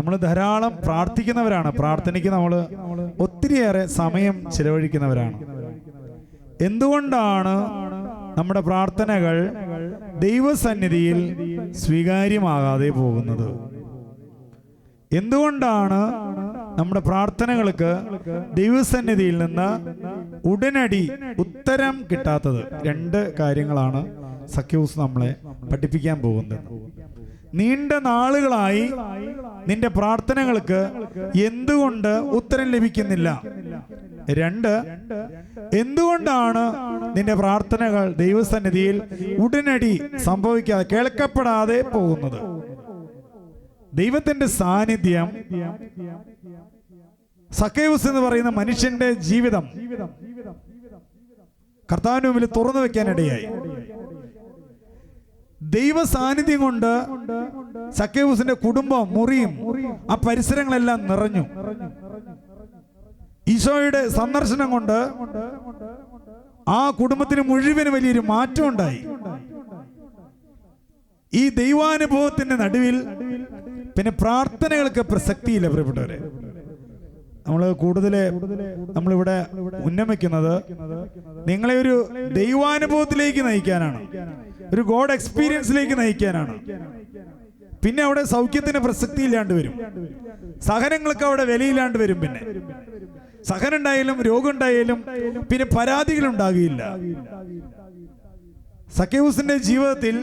നമ്മൾ ധാരാളം പ്രാർത്ഥിക്കുന്നവരാണ്. പ്രാർത്ഥനയ്ക്ക് നമ്മൾ ഒത്തിരിയേറെ സമയം ചിലവഴിക്കുന്നവരാണ്. എന്തുകൊണ്ടാണ് നമ്മുടെ പ്രാർത്ഥനകൾ ദൈവസന്നിധിയിൽ സ്വീകാര്യമാകാതെ പോകുന്നത്? എന്തുകൊണ്ടാണ് നമ്മുടെ പ്രാർത്ഥനകൾക്ക് ദൈവസന്നിധിയിൽ നിന്ന് ഉടനടി ഉത്തരം കിട്ടാത്തത്? രണ്ട് കാര്യങ്ങളാണ് സഖ്യൂസ് നമ്മളെ പഠിപ്പിക്കാൻ പോകുന്നത്. നീണ്ട നാളുകളായി നിന്റെ പ്രാർത്ഥനകൾക്ക് എന്തുകൊണ്ട് ഉത്തരം ലഭിക്കുന്നില്ല? രണ്ട് എന്തുകൊണ്ടാണ് നിന്റെ പ്രാർത്ഥനകൾ ദൈവസന്നിധിയിൽ ഉടനടി സംഭവിക്കാതെ കേൾക്കപ്പെടാതെ പോകുന്നത്? ദൈവത്തിന്റെ സാന്നിധ്യം സക്കേവസ് എന്ന് പറയുന്ന മനുഷ്യന്റെ ജീവിതം കർത്താവിന് മുമ്പിൽ തുറന്നു വെക്കാനിടയായി. ദൈവ സാന്നിധ്യം കൊണ്ട് സക്കേബൂസിന്റെ കുടുംബം മുറിയും ആ പരിസരങ്ങളെല്ലാം നിറഞ്ഞു. ഈശോയുടെ സന്ദർശനം കൊണ്ട് ആ കുടുംബത്തിന് മുഴുവൻ വലിയൊരു മാറ്റം ഉണ്ടായി. ഈ ദൈവാനുഭവത്തിന്റെ നടുവിൽ പിന്നെ പ്രാർത്ഥനകൾക്ക് പ്രസക്തിയില്ല പ്രിയപ്പെട്ടവരെ. നമ്മൾ കൂടുതൽ നമ്മളിവിടെ ഉന്നമിക്കുന്നത് നിങ്ങളെ ഒരു ദൈവാനുഭവത്തിലേക്ക് നയിക്കാനാണ്. ഒരു ഗോഡ് എക്സ്പീരിയൻസിലേക്ക് നയിക്കാനാണ്. പിന്നെ അവിടെ സൗഖ്യത്തിന് പ്രസക്തി ഇല്ലാണ്ട് വരും. സഹനങ്ങൾക്ക് അവിടെ വിലയില്ലാണ്ട് വരും പിന്നെ. സഹനുണ്ടായാലും രോഗം ഉണ്ടായാലും പിന്നെ പരാതികൾ സക്കേവൂസിന്റെ ജീവിതത്തിൽ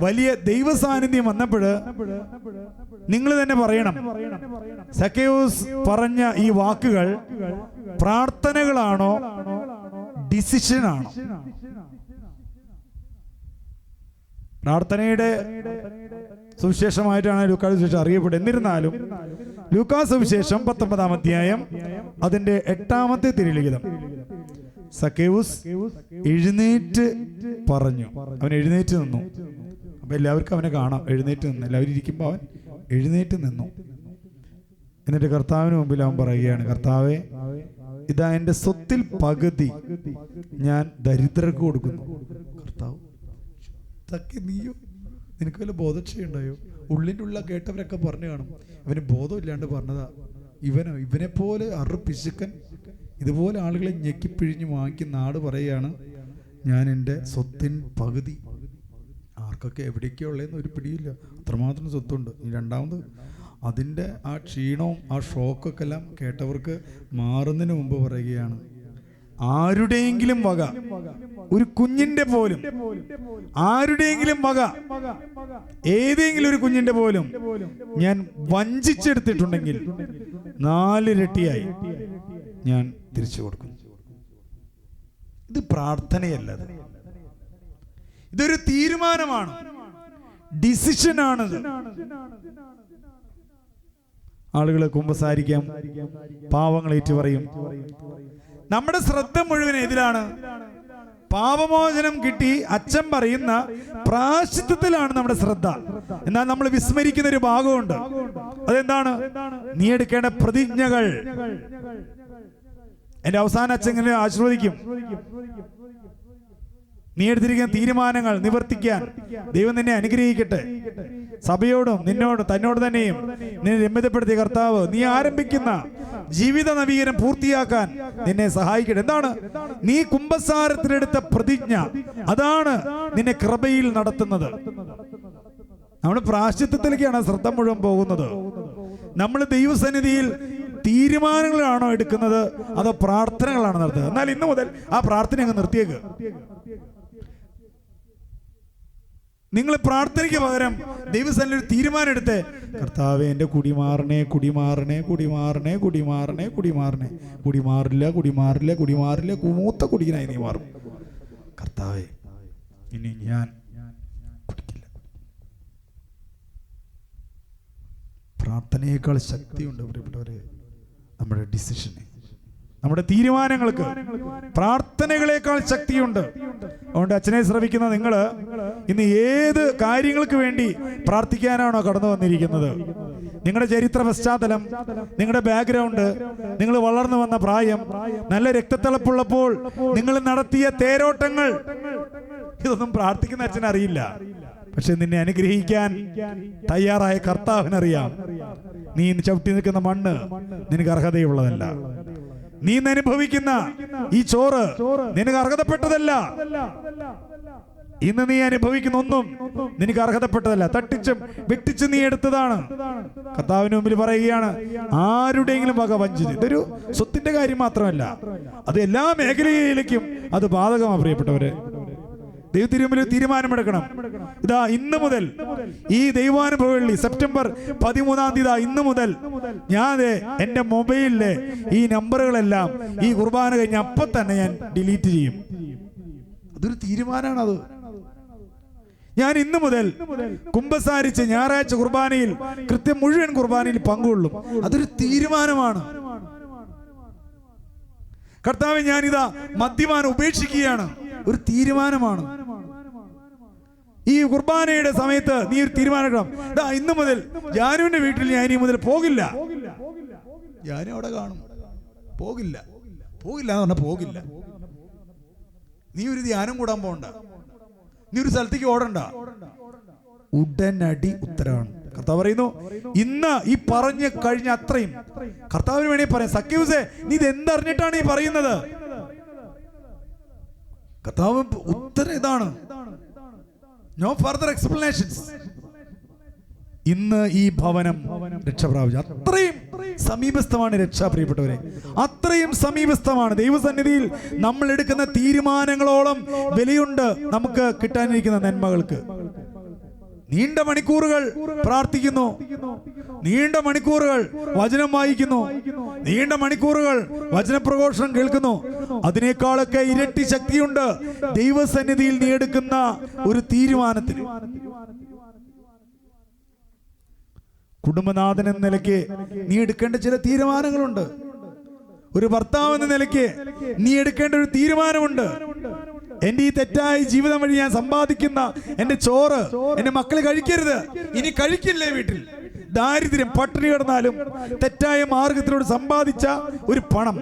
വലിയ ദൈവ സാന്നിധ്യം വന്നപ്പോൾ നിങ്ങൾ തന്നെ പറയണം. സക്കേവൂസ് പറഞ്ഞ ഈ വാക്കുകൾ പ്രാർത്ഥനകളാണോ ഡിസിഷനാണോ? പ്രാർത്ഥനയുടെ സുവിശേഷമായിട്ടാണ് ലൂക്കാസ് സുവിശേഷം അറിയപ്പെടുന്നത്. എന്നിരുന്നാലും ലൂക്കാസ് സുവിശേഷം പത്തൊമ്പതാം അധ്യായം അതിന്റെ എട്ടാമത്തെ തിരുലിഖിതം. സക്കേവൂസ് എഴുന്നേറ്റ് പറഞ്ഞു. അവൻ എഴുന്നേറ്റ് നിന്നു. അപ്പൊ എല്ലാവർക്കും അവനെ കാണാം. എഴുന്നേറ്റ് നിന്നു. എല്ലാവരും ഇരിക്കുമ്പോൾ അവൻ എഴുന്നേറ്റ് നിന്നു. എന്നിട്ട് കർത്താവിന് മുമ്പിൽ അവൻ പറയുകയാണ് കർത്താവെ ഇതാ എന്റെ സ്വത്തിൽ പകുതി ഞാൻ ദരിദ്രർക്ക് കൊടുക്കുന്നു. കർത്താവ് നീയോ? നിനക്ക് വല്ല ബോധക്ഷയുണ്ടായോ? ഉള്ളിന്റെ ഉള്ള കേട്ടവരൊക്കെ പറഞ്ഞു കാണും. ഇവന് ബോധമില്ലാണ്ട് പറഞ്ഞതാ. ഇവനോ? ഇവനെ പോലെ അറു പിശുക്കൻ ഇതുപോലെ ആളുകളെ ഞെക്കിപ്പിഴിഞ്ഞ് വാങ്ങിക്കുന്ന നാട് പറയുകയാണ് ഞാൻ എന്റെ സ്വത്തിൻ പകുതി. ആർക്കൊക്കെ എവിടെയൊക്കെ ഉള്ളതെന്ന് ഒരു പിടിയില്ല. അത്രമാത്രം സ്വത്തുണ്ട്. ഈ രണ്ടാമത് അതിന്റെ ആ ക്ഷീണവും ആ ഷോക്കൊക്കെ എല്ലാം കേട്ടവർക്ക് മാറുന്നതിന് മുമ്പ് പറയുകയാണ് ആരുടെയെങ്കിലും വക ഒരു കുഞ്ഞിന്റെ പോലും ആരുടെയെങ്കിലും വക ഏതെങ്കിലും ഒരു കുഞ്ഞിന്റെ പോലും ഞാൻ വഞ്ചിച്ചെടുത്തിട്ടുണ്ടെങ്കിൽ നാലിരട്ടിയായി ഞാൻ തിരിച്ചു കൊടുക്കും. ഇത് പ്രാർത്ഥനയല്ല ഇതൊരു തീരുമാനമാണ്. ഡിസിഷനാണിത്. ആളുകളെ കുമ്പസാരിക്കാം. പാവങ്ങൾ ഏറ്റു പറയും നമ്മുടെ ശ്രദ്ധ മുഴുവൻ എതിലാണ് പാപമോചനം കിട്ടി അച്ഛൻ പറയുന്ന പ്രാശിത്വത്തിലാണ് നമ്മുടെ ശ്രദ്ധ. എന്നാൽ നമ്മൾ വിസ്മരിക്കുന്ന ഒരു ഭാഗമുണ്ട്. അതെന്താണ്? നീ എടുക്കേണ്ട പ്രതിജ്ഞകൾ. എന്റെ അവസാന അച്ഛനെ ആശീർവദിക്കും. നീ എടുത്തിരിക്കുന്ന തീരുമാനങ്ങൾ നിവർത്തിക്കാൻ ദൈവം നിന്നെ അനുഗ്രഹിക്കട്ടെ. സഭയോടും നിന്നോടും തന്നോട് തന്നെയും നിന്നെ രമ്യതപ്പെടുത്തിയ കർത്താവ് നീ ആരംഭിക്കുന്ന ജീവിത നവീകരണം പൂർത്തിയാക്കാൻ നിന്നെ സഹായിക്കട്ടെ. എന്താണ്? നീ കുംഭസാരത്തിലെടുത്ത പ്രതിജ്ഞ. അതാണ് നിന്നെ കൃപയിൽ നടത്തുന്നത്. നമ്മൾ പ്രാശ്ചിത്വത്തിലേക്കാണ് ശ്രദ്ധ മുഴുവൻ പോകുന്നത്. നമ്മൾ ദൈവസന്നിധിയിൽ തീരുമാനങ്ങളാണോ എടുക്കുന്നത്? അതോ പ്രാർത്ഥനകളാണോ നടത്തുന്നത്? എന്നാൽ ഇന്നു മുതൽ ആ പ്രാർത്ഥന അങ്ങ് നിർത്തിയേക്ക്. നിങ്ങൾ പ്രാർത്ഥനയ്ക്ക് പകരം ദൈവസ്ഥാനിൽ ഒരു തീരുമാനം എടുത്ത് കർത്താവ് എന്റെ കുടിമാറണേ കുടിമാറണേ കുടിമാറണേ കുടിമാറണേ കുടിമാറണേ കുടിമാറില്ല കുടിമാറില്ല കുടിമാറില്ല മൂത്ത കുടിക്കനായി നീ മാറും. കർത്താവേ ഇനി ഞാൻ കുടിക്കില്ല. പ്രാർത്ഥനയേക്കാൾ ശക്തിയുണ്ട് പ്രിയപ്പെട്ടവരെ. നമ്മുടെ ഡിസിഷന് നമ്മുടെ തീരുമാനങ്ങൾക്ക് പ്രാർത്ഥനകളേക്കാൾ ശക്തിയുണ്ട്. അതുകൊണ്ട് അച്ഛനെ ശ്രമിക്കുന്ന നിങ്ങൾ ഇന്ന് ഏത് കാര്യങ്ങൾക്ക് വേണ്ടി പ്രാർത്ഥിക്കാനാണോ കടന്നു വന്നിരിക്കുന്നത്? നിങ്ങളുടെ ചരിത്ര പശ്ചാത്തലം നിങ്ങളുടെ ബാക്ക്ഗ്രൗണ്ട് നിങ്ങൾ വളർന്നു വന്ന പ്രായം നല്ല രക്തത്തിളപ്പുള്ളപ്പോൾ നിങ്ങൾ നടത്തിയ തേരോട്ടങ്ങൾ. ഇതൊന്നും പ്രാർത്ഥിക്കുന്ന അച്ഛനറിയില്ല പക്ഷെ നിന്നെ അനുഗ്രഹിക്കാൻ തയ്യാറായ കർത്താവിനറിയാം. നീ ചവിട്ടി നിൽക്കുന്ന മണ്ണ് നിനക്ക് അർഹതയുള്ളതല്ല. നീ അനുഭവിക്കുന്ന ഈ ചോറ് നിനക്ക് അർഹതപ്പെട്ടതല്ല. ഇന്ന് നീ അനുഭവിക്കുന്ന ഒന്നും നിനക്ക് അർഹതപ്പെട്ടതല്ല. തട്ടിച്ചും വെട്ടിച്ചും നീ എടുത്തതാണ്. കർത്താവിന് മുമ്പിൽ പറയുകയാണ് ആരുടെയെങ്കിലും വക വഞ്ചിച്ച്. ഇതൊരു സ്വത്തിന്റെ കാര്യം മാത്രമല്ല. അത് എല്ലാ മേഖലയിലേക്കും അത് ബാധകമാണ് പ്രിയപ്പെട്ടവര്. ദൈവത്തിരുമ്പിൽ തീരുമാനമെടുക്കണം. ഇതാ ഇന്ന് മുതൽ ഈ ദൈവാനുഭവ സെപ്റ്റംബർ പതിമൂന്നാം തീയതി ഇന്ന് മുതൽ. ഞാൻ എന്റെ മൊബൈലിലെ ഈ നമ്പറുകളെല്ലാം ഈ കുർബാന കഴിഞ്ഞ അപ്പം തന്നെ ഞാൻ ഡിലീറ്റ് ചെയ്യും. അതൊരു തീരുമാനമാണ് അത് ഞാൻ ഇന്ന് മുതൽ കുമ്പസാരിച്ച് ഞായറാഴ്ച കുർബാനയിൽ കൃത്യം മുഴുവൻ കുർബാനയിൽ പങ്കുകൊള്ളും. അതൊരു തീരുമാനമാണ്. കർത്താവ് ഞാനിതാ മദ്യപാനം ഉപേക്ഷിക്കുകയാണ്. ഒരു തീരുമാനമാണ്. ഈ കുർബാനയുടെ സമയത്ത് നീ ഒരു തീരുമാനം ഇന്നു മുതൽ ജാനുവിന്റെ വീട്ടിൽ ഞാൻ ഇനി മുതൽ പോകില്ല. ജാനു അവിടെ കാണും. പോകില്ല. പോകില്ല എന്ന് പറഞ്ഞാൽ പോകില്ല. നീ ഒരു ധ്യാനം കൂടാൻ പോകണ്ട നീ ഒരു സ്ഥലത്തേക്ക് ഓടണ്ട. ഉടനടി ഉത്തരവാണ്. കർത്താവ് പറയുന്നു ഇന്ന് ഈ പറഞ്ഞു കഴിഞ്ഞ അത്രയും. കർത്താവിന് വേണേ പറയാം സഖ്യൂസേ നീ ഇത് എന്തറിഞ്ഞിട്ടാണ് ഈ പറയുന്നത്? കർത്താവ് ഉത്തരം ഇതാണ്. നോ ഫർദർ എക്സ്പ്ലനേഷൻസ് ഇന്ന് ഈ ഭവനം രക്ഷ പ്രാപിച്ചു അത്രയും സമീപസ്ഥമാണ് രക്ഷ പ്രിയപ്പെട്ടവരെ. അത്രയും സമീപസ്ഥമാണ്. ദൈവസന്നിധിയിൽ നമ്മൾ എടുക്കുന്ന തീരുമാനങ്ങളോളം വിലയുണ്ട് നമുക്ക് കിട്ടാനിരിക്കുന്ന നന്മകൾക്ക്. നീണ്ട മണിക്കൂറുകൾ പ്രാർത്ഥിക്കുന്നു. നീണ്ട മണിക്കൂറുകൾ വചനം വായിക്കുന്നു. നീണ്ട മണിക്കൂറുകൾ വചനപ്രഘോഷണം കേൾക്കുന്നു. അതിനേക്കാളൊക്കെ ഇരട്ടി ശക്തിയുണ്ട്. ദൈവസന്നിധിയിൽ നീ എടുക്കുന്ന ഒരു തീരുമാനത്തിന്. കുടുംബനാഥൻ എന്ന നിലയ്ക്ക് നീ എടുക്കേണ്ട ചില തീരുമാനങ്ങളുണ്ട്. ഒരു ഭർത്താവ് എന്ന നിലയ്ക്ക് നീ എടുക്കേണ്ട ഒരു തീരുമാനമുണ്ട്. എന്റെ ഈ തെറ്റായ ജീവിതം വഴി ഞാൻ സമ്പാദിക്കുന്ന എന്റെ ചോറ് എന്റെ മക്കൾ കഴിക്കരുത്. ഇനി കഴിക്കില്ലേ വീട്ടിൽ? ദാരിദ്ര്യം പട്ടിണി കിടന്നാലും തെറ്റായ മാർഗത്തിലൂടെ സമ്പാദിച്ച ഒരു പണം.